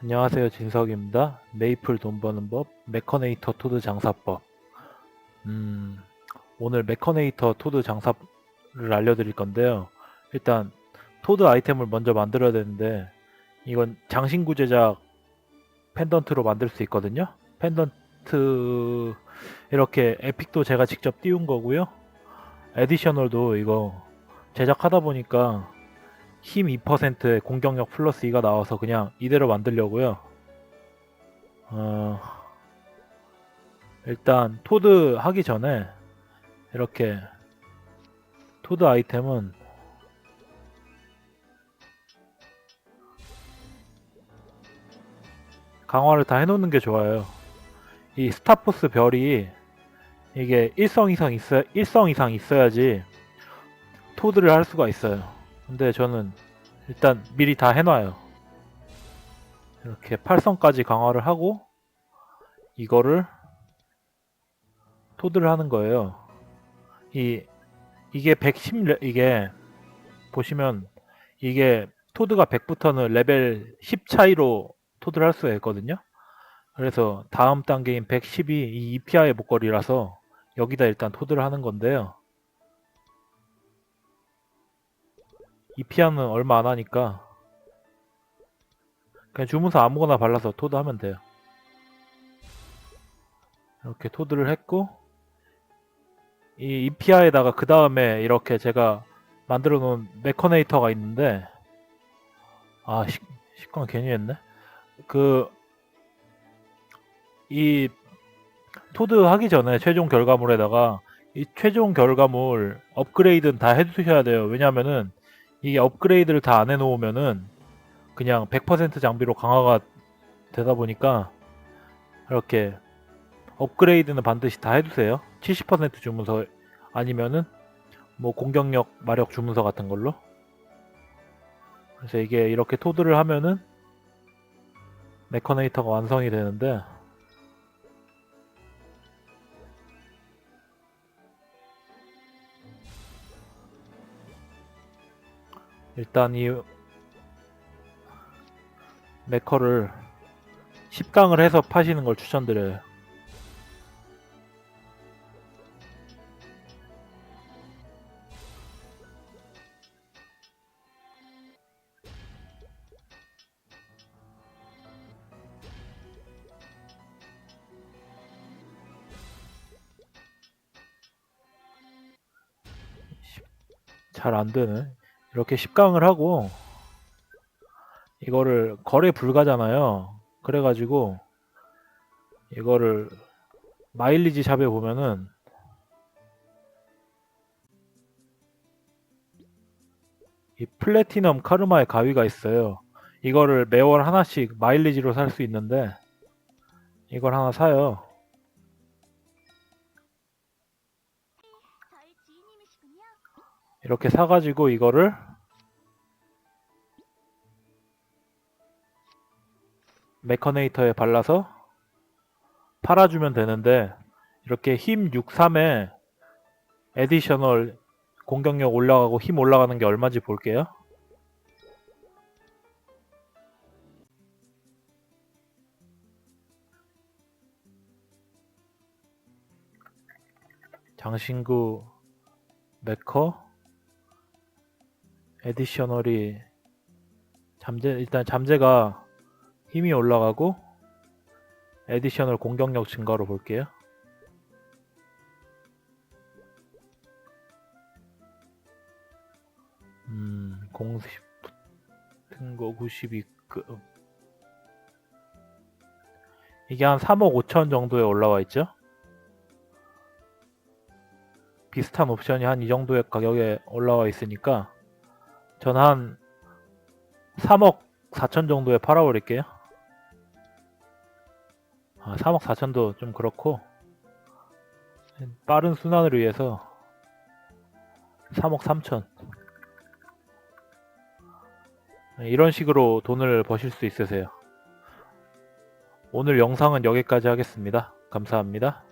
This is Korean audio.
안녕하세요 진석입니다. 메이플 돈 버는 법, 메커네이터 토드 장사법. 음, 오늘 메커네이터 토드 장사를 알려드릴 건데요. 일단 토드 아이템을 먼저 만들어야 되는데 이건 장신구 제작 펜던트로 만들 수 있거든요. 펜던트 이렇게 에픽도 제가 직접 띄운 거고요. 에디셔널도 이거 제작하다 보니까 힘 2%에 공격력 플러스 2가 나와서 그냥 이대로 만들려고요. 어, 일단 토드 하기 전에 이렇게 토드 아이템은 강화를 다 해놓는 게 좋아요. 이 스타포스 별이 이게 일성 이상 있어 일성 이상 있어야지 토드를 할 수가 있어요. 근데 저는 일단 미리 다 해놔요. 이렇게 8성까지 강화를 하고 이거를 토드를 하는 거예요. 이 이게 110 이게 보시면 이게 토드가 100부터는 레벨 10 차이로 토드를 할 수가 있거든요. 그래서 다음 단계인 110이 이 EPI의 목걸이라서 여기다 일단 토드를 하는 건데요. 이 피아는 얼마 안 하니까 그냥 주문서 아무거나 발라서 토드 하면 돼요. 이렇게 토드를 했고 이 이피아에다가 그 다음에 이렇게 제가 만들어 놓은 메커네이터가 있는데 아 식, 식광 괜히 했네 그 이 토드 하기 전에 최종 결과물에다가 이 최종 결과물 업그레이드는 다 해두셔야 돼요 왜냐면은 이게 업그레이드를 다 안 해놓으면은 그냥 100% 장비로 강화가 되다 보니까 이렇게 업그레이드는 반드시 다 해두세요. 70% 주문서 아니면은 뭐 공격력, 마력 주문서 같은 걸로. 그래서 이게 이렇게 토드를 하면은 메커네이터가 완성이 되는데 일단 이 메커를 10강을 해서 파시는 걸 추천드려요. 잘 안 되네. 이렇게 10강을 하고 이거를 거래 불가잖아요. 그래가지고 이거를 마일리지 샵에 보면은 이 플래티넘 카르마의 가위가 있어요. 이거를 매월 하나씩 마일리지로 살 수 있는데 이걸 하나 사요. 이렇게 사가지고 이거를 메커네이터에 발라서 팔아주면 되는데 이렇게 힘 63에 에디셔널 공격력 올라가고 힘 올라가는 게 얼마인지 볼게요. 장신구 메커 에디셔널이 잠재 일단 잠재가 힘이 올라가고 에디셔널 공격력 증가로 볼게요. 음, 공식 붙은 거 92급. 이게 한 3억 5천 정도에 올라와 있죠? 비슷한 옵션이 한 이 정도의 가격에 올라와 있으니까 전 한 3억 4천 정도에 팔아버릴게요. 아, 3억 4천도 좀 그렇고 빠른 순환을 위해서 3억 3천 이런 식으로 돈을 버실 수 있으세요. 오늘 영상은 여기까지 하겠습니다. 감사합니다.